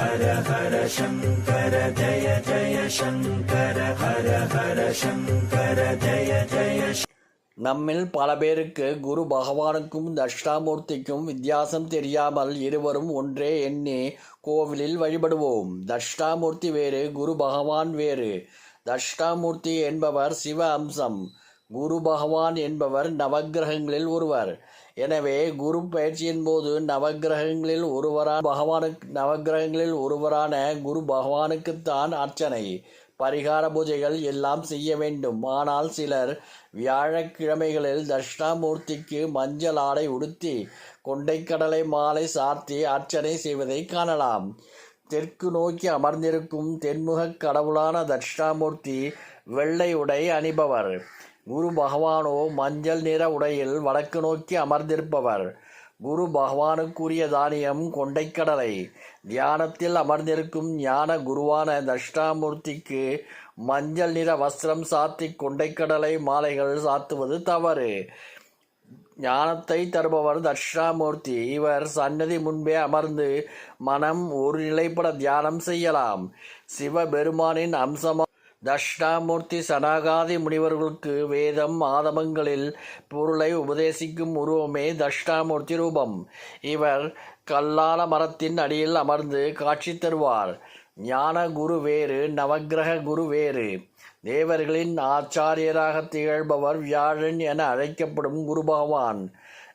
ஹர ஹர சங்கர ஜய ஜய சங்கர ஹர ஹர சங்கர ஜய ஜய நம்மில் பல பேருக்கு குரு பகவானுக்கும் தஷ்டாமூர்த்திக்கும் வித்தியாசம் தெரியாமல் இருவரும் ஒன்றே எண்ணி கோவிலில் வழிபடுவோம். தஷ்டாமூர்த்தி வேறு குரு பகவான் வேறு. தஷ்டாமூர்த்தி என்பவர் சிவ அம்சம். குரு பகவான் என்பவர் நவக்கிரகங்களில் ஒருவர். எனவே குரு பயிற்சியின் போது நவக்கிரகங்களில் ஒருவரான பகவானுக்கு நவக்கிரகங்களில் ஒருவரான குரு பகவானுக்குத்தான் அர்ச்சனை பரிகார பூஜைகள் எல்லாம் செய்ய வேண்டும். ஆனால் சிலர் வியாழக்கிழமைகளில் தட்சிணாமூர்த்திக்கு மஞ்சள் ஆடை உடுத்தி கொண்டைக்கடலை மாலை சார்த்தி அர்ச்சனை செய்வதை காணலாம். தெற்கு நோக்கி அமர்ந்திருக்கும் தென்முகக் கடவுளான தட்சிணாமூர்த்தி வெள்ளை உடை அணிபவர். குரு பகவானோ மஞ்சள் நிற உடையில் வடக்கு நோக்கி அமர்ந்திருப்பவர். குரு பகவானுக்குரிய தானியம் கொண்டைக்கடலை. தியானத்தில் அமர்ந்திருக்கும் ஞான குருவான தஷ்டாமூர்த்திக்கு மஞ்சள் நிற வஸ்திரம் சாத்தி கொண்டைக்கடலை மாலைகள் சாத்துவது தவறு. ஞானத்தை தருபவர் தட்சிணாமூர்த்தி. இவர் சன்னதி முன்பே அமர்ந்து மனம் ஒரு நிலைப்பட தியானம் செய்யலாம். சிவபெருமானின் அம்சமா தட்சிணாமூர்த்தி சனகாதி முனிவர்களுக்கு வேதம் ஆதமங்களில் பொருளை உபதேசிக்கும் உருவமே தட்சிணாமூர்த்தி ரூபம். இவர் கல்லால மரத்தின் அடியில் அமர்ந்து காட்சி தருவார். ஞான குரு வேறு நவக்கிரக குரு வேறு. தேவர்களின் ஆச்சாரியராக திகழ்பவர் வியாழன் என அழைக்கப்படும் குரு பகவான்.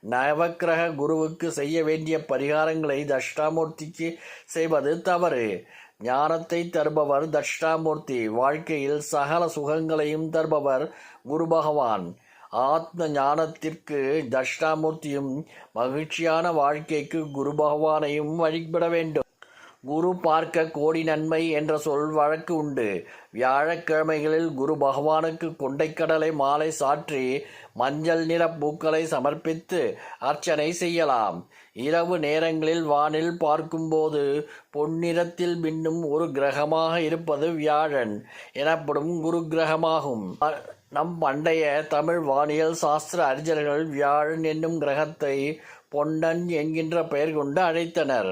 நவக்கிரக குருவுக்கு செய்ய வேண்டிய பரிகாரங்களை தஷ்டாமூர்த்திக்கு செய்வது தவறு. ஞானத்தை தருபவர் தட்சிணாமூர்த்தி வாழ்க்கையில் சகல சுகங்களையும் தருபவர் குரு பகவான். ஆத்ம ஞானத்திற்கு தட்சிணாமூர்த்தியும் மகிழ்ச்சியான வாழ்க்கைக்கு குரு பகவானையும் வழிபட வேண்டும். குரு பார்க்க கோடி நன்மை என்ற சொல் வழக்கு உண்டு. வியாழக்கிழமைகளில் குரு பகவானுக்கு கொண்டைக்கடலை மாலை சாற்றி மஞ்சள் நிற பூக்களை சமர்ப்பித்து அர்ச்சனை செய்யலாம். இரவு நேரங்களில் வானில் பார்க்கும்போது பொன்னிறத்தில் மின்னும் ஒரு கிரகமாக இருப்பது வியாழன் எனப்படும் குரு கிரகமாகும். நம் பண்டைய தமிழ் வானியல் சாஸ்திர அறிஞர்கள் வியாழன் என்னும் கிரகத்தை பொன்னன் என்கின்ற பெயர் கொண்டு அழைத்தனர்.